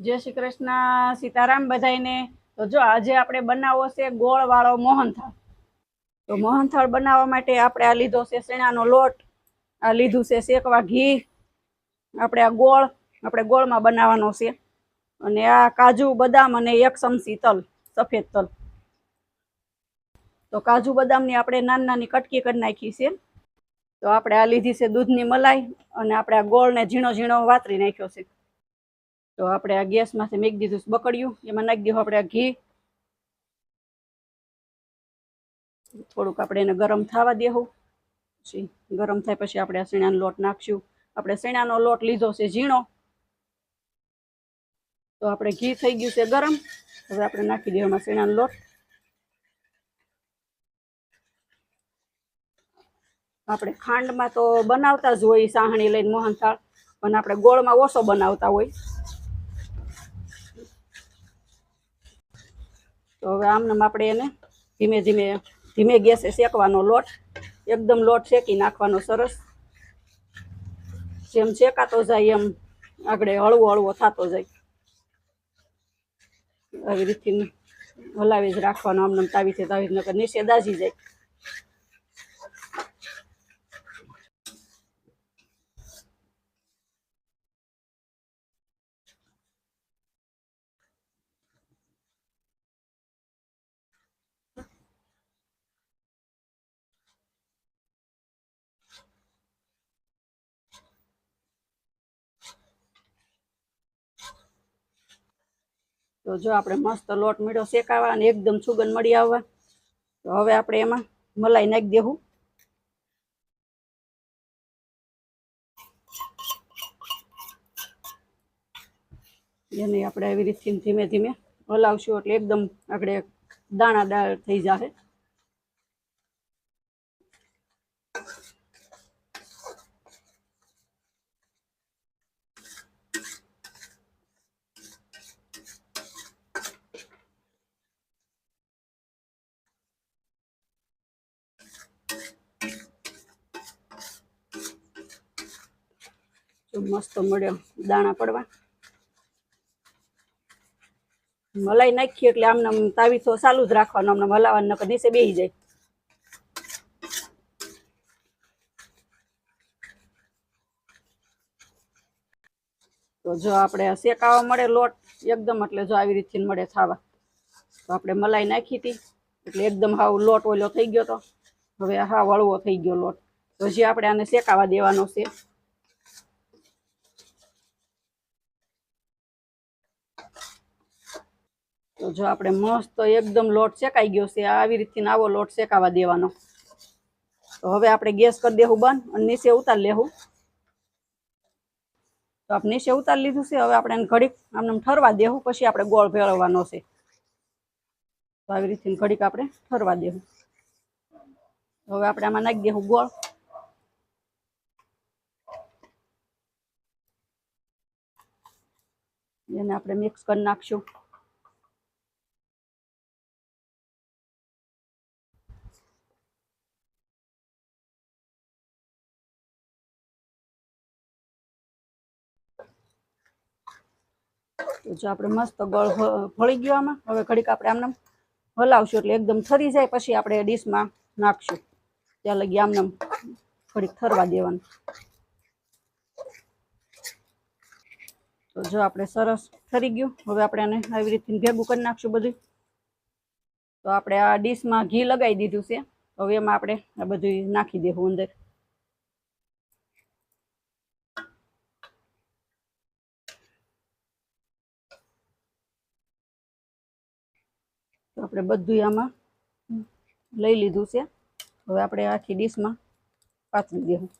જય શ્રી કૃષ્ણ, સીતારામ બધાઈને તો જો આજે આપણે બનાવવો છે ગોળવાળો મોહનથાળ. તો મોહનથાળ બનાવવા માટે આપણે આ લીધો છે શેણાનો લોટ, આ લીધું છે શેકવા ઘી. આપણે આ ગોળ, આપણે ગોળમાં બનાવવાનો છે. અને આ કાજુ, બદામ અને એક ચમચી તલ, સફેદ તલ. તો કાજુ, બદામની આપણે નાની નાની કટકી કરી નાખી છે. તો આપણે આ લીધી છે દૂધની મલાઈ અને આપણે આ ગોળને ઝીણો ઝીણો વાતરી નાખ્યો છે. તો આપણે આ ગેસમાંથી મૂકી દીધું, બકડ્યું, એમાં નાખી દીધું આપણે આ ઘી. થોડુંક આપણે એને ગરમ થવા દેવું પછી ગરમ થાય પછી આપણે આ શેણાનો લોટ નાખશું. આપણે શેણાનો લોટ લીધો છે ઝીણો. તો આપણે ઘી થઈ ગયું છે ગરમ. હવે આપણે નાખી દઈએ એમાં શેણાનો લોટ. આપણે ખાંડમાં તો બનાવતા જ હોય સાહણી લઈને મોહનથાળ, પણ આપણે ગોળમાં ઓછો બનાવતા હોય. તો હવે આમનામ આપણે એને ધીમે ધીમે ધીમે ગેસે શેકવાનો લોટ, એકદમ લોટ શેકી નાખવાનો સરસ. જેમ શેકાતો જાય એમ આગળ હળવો હળવો થતો જાય. આવી રીતથી હલાવી જ રાખવાનો આમને આમ તાવીથી તાવી નકર નીચે દાજી જાય. તો જો આપણે મસ્ત લોટ મીઠો શેકાવા અને એકદમ સુગંધ મળી આવવા, તો હવે આપણે એમાં મલાઈ નાખી દેવું. એને આપણે આવી રીતથી ધીમે ધીમે હલાવશું એટલે એકદમ આપણે દાણાદાર થઈ જશે. મસ્ત મળ્યો દાણા પડવા. મલાઈ નાખીએ એટલે આમને તાવી તો ચાલુ જ રાખવાનું, આમને મલાવાનું, નકર નીચે બેસી જાય. તો જો આપણે શેકાવા મળે લોટ, એકદમ એટલે જો આવી રીતથી મળે ખાવા. તો આપણે મલાઈ નાખી હતી, એટલે એકદમ હાવ લોટ ઓલો થઈ ગયો તો. હવે હા વળવો થઈ ગયો લોટ. તો હજી આપણે આને શેકાવા દેવાનો છે જો આપણે મસ્ત એકદમ લોટ શેકાઈ ગયો છે, આવી રીતથી આવો લોટ શેકાવા દેવાનો. તો હવે આપણે ગેસ કરી દેવું બંધ અને નીચે ઉતાર લેવું તો આપણે નીચે ઉતાર લીધું છે, હવે આપણે ઘડીક આમને ઠરવા દેવું પછી આપણે ગોળ ભેળવવાનો છે. તો આવી રીતથી ઘડીક આપણે ઠરવા દેવું હવે આપણે આમાં નાખી દેવું ગોળ. એને આપણે મિક્સ કરી નાખશું. તો જો આપણે મસ્ત ગળ ભળી ગયો આમાં. હવે ઘડીક આપણે આમને હલાવશું એટલે એકદમ થરી જાય, પછી આપણે ડીશમાં નાખશું. ત્યાં લગી આમને આમ ઘડીક થરવા દેવાનું. તો જો આપણે સરસ થરી ગયું. હવે આપણે આને આવી રીતે ભેગું કરી નાખશું બધું. તો આપણે આ ડીશમાં ઘી લગાવી દીધું છે. હવે એમાં આપણે આ બધું નાખી દેવું અંદર. આપણે બધું આમાં લઈ લીધું છે. હવે આપણે આખી ડીશમાં પાથરી દેવું.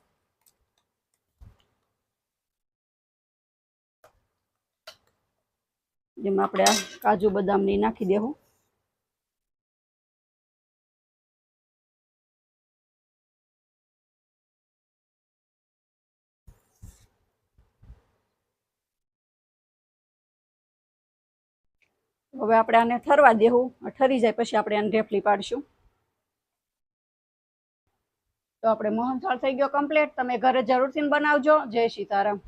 જેમાં આપણે આ કાજુ બદામની નાખી દેવું. હવે આપણે આને ઠરવા દેવું. ઠરી જાય પછી આપણે આને ઢેફલી પાડશું. તો આપણે મોહનથાળ થઈ ગયો કમ્પ્લીટ તમે ઘરે જરૂરથી બનાવજો. જય સીતારામ